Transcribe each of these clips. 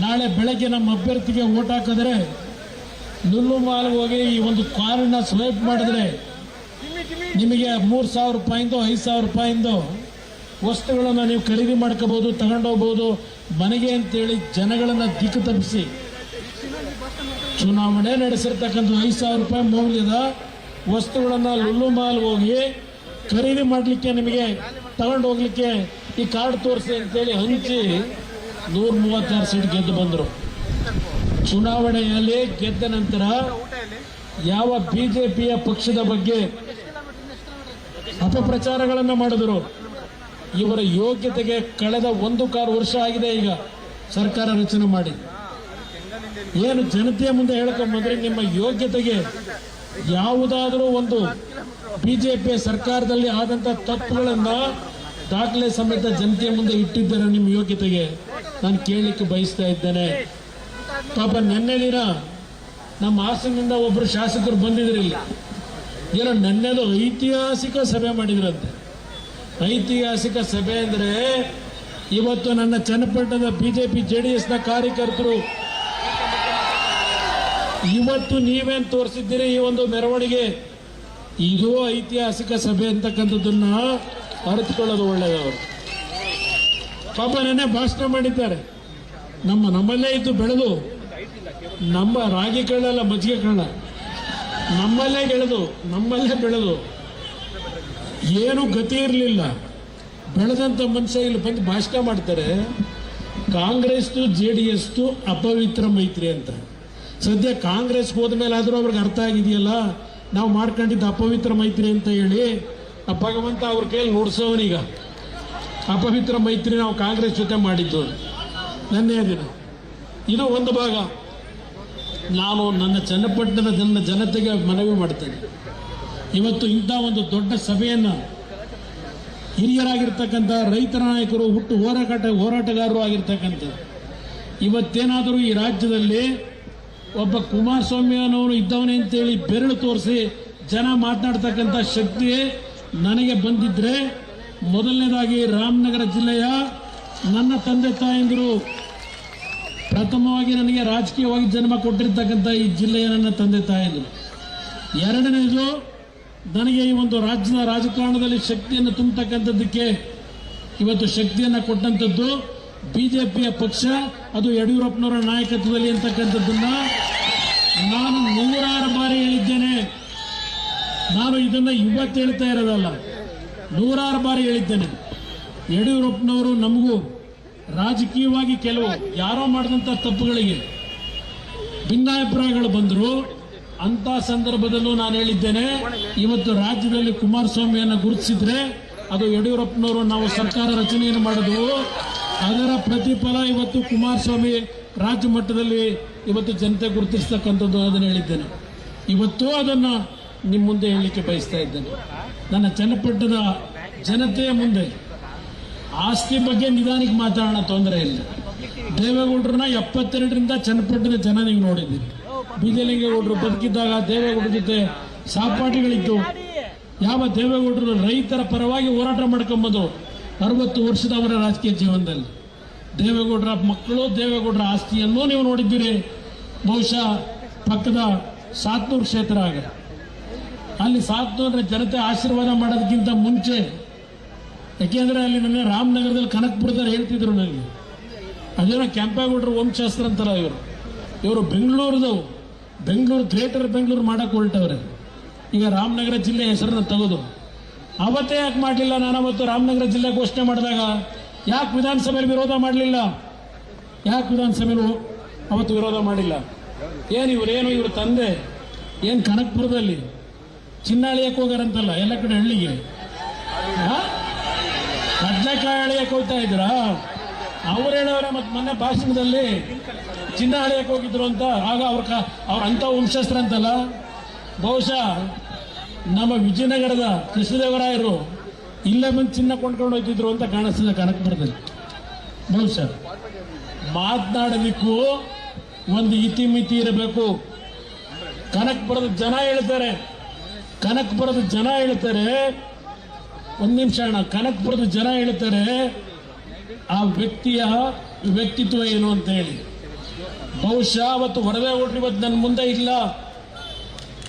ನಾಳೆ ಬೆಳಗ್ಗೆ ನಮ್ಮ ಅಭ್ಯರ್ಥಿಗೆ ಓಟ್ ಹಾಕಿದ್ರೆ ಲುಲ್ಲು ಮಾಲ್ ಹೋಗಿ ಈ ಒಂದು ಕಾರನ್ನ ಸ್ವೈಪ್ ಮಾಡಿದ್ರೆ ನಿಮಗೆ ಮೂರು ಸಾವಿರ ರೂಪಾಯಿಂದು, ಐದು ಸಾವಿರ ರೂಪಾಯಿಂದು ವಸ್ತುಗಳನ್ನು ನೀವು ಖರೀದಿ ಮಾಡ್ಕೋಬಹುದು ತಗೊಂಡೋಗ್ಬೋದು ಮನೆಗೆ ಅಂತೇಳಿ ಜನಗಳನ್ನು ದಿಕ್ಕು ತಪ್ಪಿಸಿ. ಚುನಾವಣೆ ನಡೆಸಿರ್ತಕ್ಕಂಥ ಐದು ಸಾವಿರ ರೂಪಾಯಿ ಮೌಲ್ಯದ ವಸ್ತುಗಳನ್ನು ಲುಲ್ಲು ಮಾಲ್ ಹೋಗಿ ಖರೀದಿ ಮಾಡಲಿಕ್ಕೆ ನಿಮಗೆ ತಗೊಂಡು ಹೋಗ್ಲಿಕ್ಕೆ ಈ ಕಾರ್ಡ್ ತೋರಿಸಿ ಅಂತೇಳಿ ಹಂಚಿ ನೂರ ಮೂವತ್ತಾರು ಸೀಟ್ ಗೆದ್ದು ಬಂದರು. ಚುನಾವಣೆಯಲ್ಲಿ ಗೆದ್ದ ನಂತರ ಯಾವ ಬಿಜೆಪಿಯ ಪಕ್ಷದ ಬಗ್ಗೆ ಅಪಪ್ರಚಾರಗಳನ್ನು ಮಾಡಿದರು? ಇವರ ಯೋಗ್ಯತೆಗೆ ಕಳೆದ ಒಂದು ಕಾರು ವರ್ಷ ಆಗಿದೆ ಈಗ ಸರ್ಕಾರ ರಚನೆ ಮಾಡಿ. ಏನು ಜನತೆಯ ಮುಂದೆ ಹೇಳ್ಕೊಂಬಂದ್ರೆ ನಿಮ್ಮ ಯೋಗ್ಯತೆಗೆ ಯಾವುದಾದರೂ ಒಂದು ಬಿಜೆಪಿ ಸರ್ಕಾರದಲ್ಲಿ ಆದಂತ ತಪ್ಪುಗಳನ್ನ ದಾಖಲೆ ಸಮೇತ ಜನತೆಯ ಮುಂದೆ ಇಟ್ಟಿದ್ದಾರೆ ನಿಮ್ಮ ಯೋಗ್ಯತೆಗೆ? ನಾನು ಕೇಳಲಿಕ್ಕೆ ಬಯಸ್ತಾ ಇದ್ದೇನೆ. ಪಾಪ ನೆನ್ನೆ ದಿನ ನಮ್ಮ ಹಾಸನದಿಂದ ಒಬ್ಬರು ಶಾಸಕರು ಬಂದಿದ್ರು ಇಲ್ಲಿ. ಏನೋ ನೆನ್ನೆದು ಐತಿಹಾಸಿಕ ಸಭೆ ಮಾಡಿದ್ರಂತೆ. ಐತಿಹಾಸಿಕ ಸಭೆ ಅಂದ್ರೆ ಇವತ್ತು ನನ್ನ ಚನ್ನಪಟ್ಟಣದ ಬಿಜೆಪಿ ಜೆ ಡಿ ಎಸ್ನ ಕಾರ್ಯಕರ್ತರು, ಇವತ್ತು ನೀವೇನ್ ತೋರಿಸಿದ್ದೀರಿ ಈ ಒಂದು ಮೆರವಣಿಗೆ? ಇದು ಐತಿಹಾಸಿಕ ಸಭೆ ಅಂತಕ್ಕಂಥದ್ದನ್ನ ಅರಿತುಕೊಳ್ಳೋದು ಒಳ್ಳೆಯದವರು ಪಾಪ ನೆನ್ನೆ ಭಾಷಣ ಮಾಡಿದ್ದಾರೆ. ನಮ್ಮ ನಮ್ಮಲ್ಲೇ ಇದ್ದು ಬೆಳೆದು, ನಮ್ಮ ರಾಗಿ ಕಳ್ಳಲ್ಲ ಮಜ್ಜಿಗೆ ಕಳ್ಳ. ನಮ್ಮಲ್ಲೇ ಗೆಳೆದು ನಮ್ಮಲ್ಲೇ ಬೆಳೆದು. ಏನು ಗತಿ ಇರಲಿಲ್ಲ. ಬೆಳೆದಂಥ ಮನುಷ್ಯ ಇಲ್ಲಿ ಬಂದು ಭಾಷಣ ಮಾಡ್ತಾರೆ ಕಾಂಗ್ರೆಸ್ ಜೆ ಡಿ ಎಸ್ದು ಅಪವಿತ್ರ ಮೈತ್ರಿ ಅಂತ. ಸದ್ಯ ಕಾಂಗ್ರೆಸ್ ಹೋದ ಮೇಲೆ ಆದರೂ ಅವ್ರಿಗೆ ಅರ್ಥ ಆಗಿದೆಯಲ್ಲ? ನಾವು ಮಾಡ್ಕೊಂಡಿದ್ದ ಅಪವಿತ್ರ ಮೈತ್ರಿ ಅಂತ ಹೇಳಿ ಭಗವಂತ ಅವ್ರ ಕೈಯಲ್ಲಿ ನುಡ್ಸೋವನೀಗ. ಅಪವಿತ್ರ ಮೈತ್ರಿ ನಾವು ಕಾಂಗ್ರೆಸ್ ಜೊತೆ ಮಾಡಿದ್ದು. ನನ್ನೇ ದಿನ. ಇದು ಒಂದು ಭಾಗ. ನಾನು ನನ್ನ ಚನ್ನಪಟ್ಟಣದ ನನ್ನ ಜನತೆಗೆ ಮನವಿ ಮಾಡ್ತೇನೆ. ಇವತ್ತು ಇಂಥ ಒಂದು ದೊಡ್ಡ ಸಭೆಯನ್ನು ಹಿರಿಯರಾಗಿರ್ತಕ್ಕಂಥ ರೈತರ ನಾಯಕರು ಹುಟ್ಟು ಹೋರಾಟ ಹೋರಾಟಗಾರರು ಆಗಿರ್ತಕ್ಕಂಥ ಇವತ್ತೇನಾದರೂ ಈ ರಾಜ್ಯದಲ್ಲಿ ಒಬ್ಬ ಕುಮಾರಸ್ವಾಮಿ ಅನ್ನೋನು ಇದ್ದವನೇ ಅಂತೇಳಿ ಬೆರಳು ತೋರಿಸಿ ಜನ ಮಾತನಾಡ್ತಕ್ಕಂಥ ಶಕ್ತಿ ನನಗೆ ಬಂದಿದ್ರೆ ಮೊದಲನೇದಾಗಿ ರಾಮನಗರ ಜಿಲ್ಲೆಯ ನನ್ನ ತಂದೆ ತಾಯಂದಿರು ಪ್ರಥಮವಾಗಿ ನನಗೆ ರಾಜಕೀಯವಾಗಿ ಜನ್ಮ ಕೊಟ್ಟಿರ್ತಕ್ಕಂಥ ಈ ಜಿಲ್ಲೆಯ ನನ್ನ ತಂದೆ ತಾಯಂದಿರು. ಎರಡನೇದು, ನನಗೆ ಈ ಒಂದು ರಾಜ್ಯದ ರಾಜಕಾರಣದಲ್ಲಿ ಶಕ್ತಿಯನ್ನು ತುಂಬತಕ್ಕಂಥದ್ದಕ್ಕೆ ಇವತ್ತು ಶಕ್ತಿಯನ್ನು ಕೊಟ್ಟಂಥದ್ದು ಬಿಜೆಪಿಯ ಪಕ್ಷ, ಅದು ಯಡಿಯೂರಪ್ಪನವರ ನಾಯಕತ್ವದಲ್ಲಿ ಅಂತಕ್ಕಂಥದ್ದನ್ನು ನಾನು ನೂರಾರು ಇದನ್ನ ಇವತ್ತು ಹೇಳ್ತಾ ಇರೋದಲ್ಲ, ನೂರಾರು ಬಾರಿ ಹೇಳಿದ್ದೇನೆ. ಯಡಿಯೂರಪ್ಪನವರು ನಮಗೂ ರಾಜಕೀಯವಾಗಿ ಕೆಲವು ಯಾರೋ ಮಾಡಿದಂಥ ತಪ್ಪುಗಳಿಗೆ ಭಿನ್ನಾಭಿಪ್ರಾಯಗಳು ಬಂದರು. ಅಂತ ಸಂದರ್ಭದಲ್ಲೂ ನಾನು ಹೇಳಿದ್ದೇನೆ, ಇವತ್ತು ರಾಜ್ಯದಲ್ಲಿ ಕುಮಾರಸ್ವಾಮಿಯನ್ನು ಗುರುತಿಸಿದ್ರೆ ಅದು ಯಡಿಯೂರಪ್ಪನವರು ನಾವು ಸರ್ಕಾರ ರಚನೆಯನ್ನು ಮಾಡಿದ್ವು. ಅದರ ಪ್ರತಿಫಲ ಇವತ್ತು ಕುಮಾರಸ್ವಾಮಿ ರಾಜ್ಯ ಮಟ್ಟದಲ್ಲಿ ಇವತ್ತು ಜನತೆ ಗುರುತಿಸ್ತಕ್ಕಂಥದ್ದು ಅದನ್ನು ಹೇಳಿದ್ದೇನೆ. ಇವತ್ತು ಅದನ್ನು ನಿಮ್ಮ ಮುಂದೆ ಹೇಳಲಿಕ್ಕೆ ಬಯಸ್ತಾ ಇದ್ದೇನೆ. ನನ್ನ ಚನ್ನಪಟ್ಟಣದ ಜನತೆಯ ಮುಂದೆ ಆಸ್ತಿ ಬಗ್ಗೆ ನಿಧಾನಕ್ಕೆ ಮಾತಾಡೋಣ, ತೊಂದರೆ ಇಲ್ಲ. ದೇವೇಗೌಡರನ್ನ ಎಪ್ಪತ್ತೆರಡರಿಂದ ಚನ್ನಪಟ್ಟಣದ ಜನ ನೀವು ನೋಡಿದ್ದೀರಿ. ಬಿಜೆಲಿಂಗೇಗೌಡರು ಬದುಕಿದ್ದಾಗ ದೇವೇಗೌಡರ ಜೊತೆ ಸಹಪಾಠಿಗಳಿದ್ದು, ಯಾವ ದೇವೇಗೌಡರು ರೈತರ ಪರವಾಗಿ ಹೋರಾಟ ಮಾಡ್ಕೊಂಬಂದು ಅರವತ್ತು ವರ್ಷದವರ ರಾಜಕೀಯ ಜೀವನದಲ್ಲಿ. ದೇವೇಗೌಡರ ಮಕ್ಕಳು, ದೇವೇಗೌಡರ ಆಸ್ತಿಯನ್ನು ನೀವು ನೋಡಿದ್ದೀರಿ. ಬಹುಶಃ ಪಕ್ಕದ ಸಾತ್ನೂರು ಕ್ಷೇತ್ರ ಆಗ ಅಲ್ಲಿ ಸಾತ್ನೂರ ಜನತೆ ಆಶೀರ್ವಾದ ಮಾಡೋದಕ್ಕಿಂತ ಮುಂಚೆ, ಯಾಕೆಂದ್ರೆ ಅಲ್ಲಿ ನನ್ನ ರಾಮನಗರದಲ್ಲಿ ಕನಕಪುರದಲ್ಲಿ ಹೇಳ್ತಿದ್ರು ನನಗೆ. ಅದೇನೋ ಕೆಂಪೇಗೌಡರು ವಂಶಾಸ್ತ್ರ ಅಂತಾರ ಇವರು. ಇವರು ಬೆಂಗಳೂರದು ಬೆಂಗಳೂರು, ಗ್ರೇಟರ್ ಬೆಂಗಳೂರು ಮಾಡಕ್ಕೆ ಹೊರಟವ್ರೆ. ಈಗ ರಾಮನಗರ ಜಿಲ್ಲೆ ಹೆಸರನ್ನ ತೆಗೆದು. ಅವತ್ತೇ ಯಾಕೆ ಮಾಡಲಿಲ್ಲ ನಾನು ಅವತ್ತು ರಾಮನಗರ ಜಿಲ್ಲೆ ಘೋಷಣೆ ಮಾಡಿದಾಗ? ಯಾಕೆ ವಿಧಾನಸಭೆಯಲ್ಲಿ ವಿರೋಧ ಮಾಡಲಿಲ್ಲ? ಯಾಕೆ ವಿಧಾನಸಭೆಯಲ್ಲಿ ಅವತ್ತು ವಿರೋಧ ಮಾಡಿಲ್ಲ? ಏನು ಇವರೇನು ಇವರು ತಂದೆ? ಏನು ಕನಕಪುರದಲ್ಲಿ? ಚಿನ್ನಾಳಿಯಕ್ಕೆ ಹೋಗಾರಂತಲ್ಲ, ಎಲ್ಲ ಕಡೆ ಹಳ್ಳಿಗೆ? ಕಡ್ಲೆಕಾಯಿ ಅಳಿಯಕ್ಕೆ ಹೋಗ್ತಾ ಇದ್ರ ಅವ್ರು ಹೇಳೋರ ಮತ್ತೆ ಮೊನ್ನೆ ಭಾಷಣದಲ್ಲಿ ಚಿನ್ನ ಅಳಿಯಕ್ಕೆ ಹೋಗಿದ್ರು ಅಂತ. ಆಗ ಅವ್ರ ಅವ್ರ ಅಂತ ವಂಶಸ್ತ್ರ ಅಂತಲ್ಲ ಬಹುಶಃ ನಮ್ಮ ವಿಜಯನಗರದ ಕೃಷ್ಣದೇವರಾಯರು ಇಲ್ಲೇ ಬಂದು ಚಿನ್ನ ಕೊಂಡ್ಕೊಂಡು ಹೋಗ್ತಿದ್ರು ಅಂತ ಕಾಣಿಸ್ತದೆ, ಕನಕಪುರದಲ್ಲಿ. ಬಹುಶಃ ಮಾತನಾಡೋದಕ್ಕೂ ಒಂದು ಇತಿಮಿತಿ ಇರಬೇಕು. ಕನಕಪುರದ ಜನ ಹೇಳ್ತಾರೆ ಕನಕಪುರದ ಜನ ಹೇಳ್ತಾರೆ. ಒಂದು ನಿಮಿಷ ಅಣ್ಣ, ಕನಕಪುರದ ಜನ ಹೇಳ್ತಾರೆ, ಆ ವ್ಯಕ್ತಿಯ ವ್ಯಕ್ತಿತ್ವ ಏನು ಅಂತ ಹೇಳಿ. ಬಹುಶಃ ಅವತ್ತು ವರದೇಗೌಡರು ಇವತ್ತು ನನ್ನ ಮುಂದೆ ಇಲ್ಲ.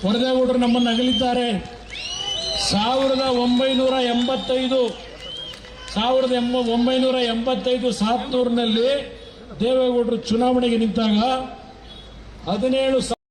ವರದೇಗೌಡರು ನಮ್ಮನ್ನು ಅಗಲಿದ್ದಾರೆ. ಸಾವಿರದ ಒಂಬೈನೂರ ಎಂಬತ್ತೈದು, ಸಾವಿರದ ಎಂಬ, ಒಂಬೈನೂರ ಎಂಬತ್ತೈದು ಸಾತ್ನೂರಿನಲ್ಲಿ ದೇವೇಗೌಡರು ಚುನಾವಣೆಗೆ ನಿಂತಾಗ ಹದಿನೇಳು